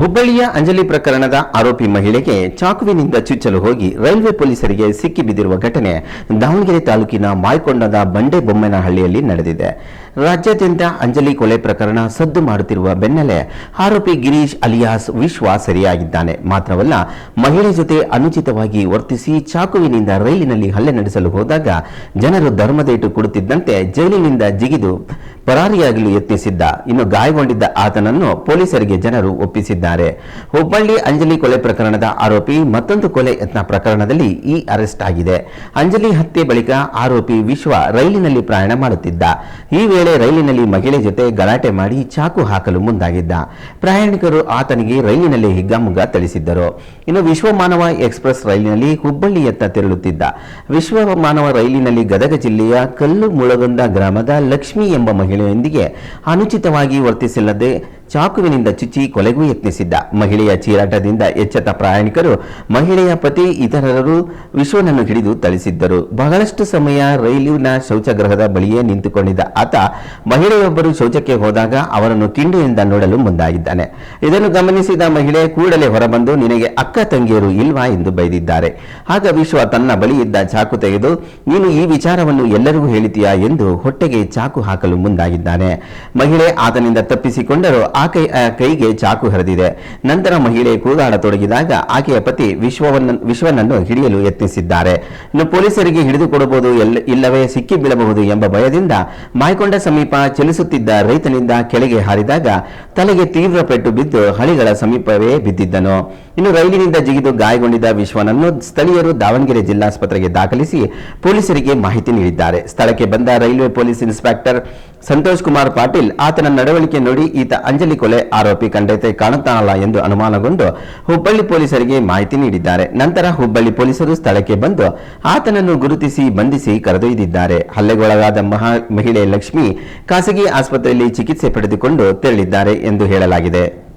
ಹುಬ್ಬಳ್ಳಿಯ ಅಂಜಲಿ ಪ್ರಕರಣದ ಆರೋಪಿ ಮಹಿಳೆಗೆ ಚಾಕುವಿನಿಂದ ಚುಚ್ಚಲು ಹೋಗಿ ರೈಲ್ವೆ ಪೊಲೀಸರಿಗೆ ಸಿಕ್ಕಿಬಿದ್ದಿರುವ ಘಟನೆ ದಾವಣಗೆರೆ ತಾಲೂಕಿನ ಮಾಯ್ಕೊಂಡದ ಬಂಡೆ ಬೊಮ್ಮನಹಳ್ಳಿಯಲ್ಲಿ ನಡೆದಿದೆ. ರಾಜ್ಯಾದ್ಯಂತ ಅಂಜಲಿ ಕೊಲೆ ಪ್ರಕರಣ ಸದ್ದು ಮಾಡುತ್ತಿರುವ ಬೆನ್ನಲ್ಲೇ ಆರೋಪಿ ಗಿರೀಶ್ ಅಲಿಯಾಸ್ ವಿಶ್ವ ಸೆರೆಯಾಗಿದ್ದಾನೆ. ಮಾತ್ರವಲ್ಲ, ಮಹಿಳೆ ಜೊತೆ ಅನುಚಿತವಾಗಿ ವರ್ತಿಸಿ ಚಾಕುವಿನಿಂದ ರೈಲಿನಲ್ಲಿ ಹಲ್ಲೆ ನಡೆಸಲು ಹೋದಾಗ ಜನರು ಧರ್ಮದೇಟು ಕೊಡುತ್ತಿದ್ದಂತೆ ಜೈಲಿನಿಂದ ಜಿಗಿದು ಪರಾರಿಯಾಗಲು ಯತ್ನಿಸಿದ್ದ, ಇನ್ನು ಗಾಯಗೊಂಡಿದ್ದ ಆತನನ್ನು ಪೊಲೀಸರಿಗೆ ಜನರು ಒಪ್ಪಿಸಿದ್ದಾರೆ. ಹುಬ್ಬಳ್ಳಿ ಅಂಜಲಿ ಕೊಲೆ ಪ್ರಕರಣದ ಆರೋಪಿ ಮತ್ತೊಂದು ಕೊಲೆ ಯತ್ನ ಪ್ರಕರಣದಲ್ಲಿ ಈ ಅರೆಸ್ಟ್ ಆಗಿದೆ. ಅಂಜಲಿ ಹತ್ಯೆ ಬಳಿಕ ಆರೋಪಿ ವಿಶ್ವ ರೈಲಿನಲ್ಲಿ ಪ್ರಯಾಣ ಮಾಡುತ್ತಿದ್ದ. ಈ ರೈಲಿನಲ್ಲಿ ಮಹಿಳೆ ಜೊತೆ ಗಲಾಟೆ ಮಾಡಿ ಚಾಕು ಹಾಕಲು ಮುಂದಾಗಿದ್ದ. ಪ್ರಯಾಣಿಕರು ಆತನಿಗೆ ರೈಲಿನಲ್ಲಿ ಹಿಗ್ಗಾಮುಗ್ಗ ಥಳಿಸಿದ್ದರು. ಇನ್ನು ವಿಶ್ವಮಾನವ ಎಕ್ಸ್ಪ್ರೆಸ್ ರೈಲಿನಲ್ಲಿ ಹುಬ್ಬಳ್ಳಿಯತ್ತ ತೆರಳುತ್ತಿದ್ದ. ವಿಶ್ವಮಾನವ ರೈಲಿನಲ್ಲಿ ಗದಗ ಜಿಲ್ಲೆಯ ಕಲ್ಲು ಮುಳಗೊಂದ ಗ್ರಾಮದ ಲಕ್ಷ್ಮಿ ಎಂಬ ಮಹಿಳೆಯೊಂದಿಗೆ ಅನುಚಿತವಾಗಿ ವರ್ತಿಸಿಲ್ಲದೆ ಚಾಕುವಿನಿಂದ ಚುಚ್ಚಿ ಕೊಲೆಗೂ ಯತ್ನಿಸಿದ್ದ ಮಹಿಳೆಯ ಚೀರಾಟದಿಂದ ಎಚ್ಚೆತ್ತ ಪ್ರಯಾಣಿಕರು ಮಹಿಳೆಯ ಪತಿ ಇತರರು ವಿಶ್ವನನ್ನು ಹಿಡಿದು ಥಳಿಸಿದ್ದರು. ಬಹಳಷ್ಟು ಸಮಯ ರೈಲಿನ ಶೌಚಗ್ರಹದ ಬಳಿಯೇ ನಿಂತುಕೊಂಡಿದ್ದ ಆತ ಮಹಿಳೆಯೊಬ್ಬರು ಶೌಚಕ್ಕೆ ಹೋದಾಗ ಅವರನ್ನು ಕಿಂಡಿಯಿಂದ ನೋಡಲು ಮುಂದಾಗಿದ್ದಾನೆ. ಇದನ್ನು ಗಮನಿಸಿದ ಮಹಿಳೆ ಕೂಡಲೇ ಹೊರಬಂದು, ನಿನಗೆ ಅಕ್ಕ ತಂಗಿಯರು ಇಲ್ವಾ? ಎಂದು ಬೈದಿದ್ದಾರೆ. ಆಗ ವಿಶ್ವ ತನ್ನ ಬಳಿ ಇದ್ದ ಚಾಕು ತೆಗೆದು, ನೀನು ಈ ವಿಚಾರವನ್ನು ಎಲ್ಲರಿಗೂ ಹೇಳಿತೀಯಾ ಎಂದು ಹೊಟ್ಟೆಗೆ ಚಾಕು ಹಾಕಲು ಮುಂದಾಗಿದ್ದಾನೆ. ಮಹಿಳೆ ಆತನಿಂದ ತಪ್ಪಿಸಿಕೊಂಡರೂ ಆ ಕೈ ಕೈಗೆ ಚಾಕು ಹರಿದಿದೆ. ನಂತರ ಮಹಿಳೆ ಕೂಗಾಡತೊಡಗಿದಾಗ ಆಕೆಯ ಪತಿ ವಿಶ್ವವನ್ನು, ವಿಶ್ವನನ್ನು ಹಿಡಿಯಲು ಯತ್ನಿಸಿದ್ದಾರೆ. ಇನ್ನು ಪೊಲೀಸರಿಗೆ ಹಿಡಿದುಕೊಡಬಹುದು ಇಲ್ಲವೇ ಸಿಕ್ಕಿ ಬೀಳಬಹುದು ಎಂಬ ಭಯದಿಂದ ಮಾಯ್ಕೊಂಡ ಸಮೀಪ ಚಲಿಸುತ್ತಿದ್ದ ರೈತನಿಂದ ಕೆಳಗೆ ಹಾರಿದಾಗ ತಲೆಗೆ ತೀವ್ರ ಪೆಟ್ಟು ಬಿದ್ದು ಹಳಿಗಳ ಸಮೀಪವೇ ಬಿದ್ದಿದ್ದನು. ಇನ್ನು ರೈಲಿನಿಂದ ಜಿಗಿದು ಗಾಯಗೊಂಡಿದ್ದ ವಿಶ್ವನನ್ನು ಸ್ಥಳೀಯರು ದಾವಣಗೆರೆ ಜಿಲ್ಲಾಸ್ಪತ್ರೆಗೆ ದಾಖಲಿಸಿ ಪೊಲೀಸರಿಗೆ ಮಾಹಿತಿ ನೀಡಿದ್ದಾರೆ. ಸ್ಥಳಕ್ಕೆ ಬಂದ railway police inspector Santosh Kumar Patil ಆತನ ನಡವಳಿಕೆ ನೋಡಿ ಈತ ಅಂಜಲಿ ಕೊಲೆ ಆರೋಪಿ ಕಂಡೈತೆ ಕಾಣುತ್ತಾನಲ್ಲ ಎಂದು ಅನುಮಾನಗೊಂಡು ಹುಬ್ಬಳ್ಳಿ ಪೊಲೀಸರಿಗೆ ಮಾಹಿತಿ ನೀಡಿದ್ದಾರೆ. ನಂತರ ಹುಬ್ಬಳ್ಳಿ ಪೊಲೀಸರು ಸ್ಥಳಕ್ಕೆ ಬಂದು ಆತನನ್ನು ಗುರುತಿಸಿ, ಬಂಧಿಸಿ ಕರೆದೊಯ್ದಿದ್ದಾರೆ. ಹಲ್ಲೆಗೊಳಗಾದ ಮಹಾ ಮಹಿಳೆ ಲಕ್ಷ್ಮಿ ಖಾಸಗಿ ಆಸ್ಪತ್ರೆಯಲ್ಲಿ ಚಿಕಿತ್ಸೆ ಪಡೆದುಕೊಂಡು ತೆರಳಿದ್ದಾರೆ ಎಂದು ಹೇಳಲಾಗಿದೆ.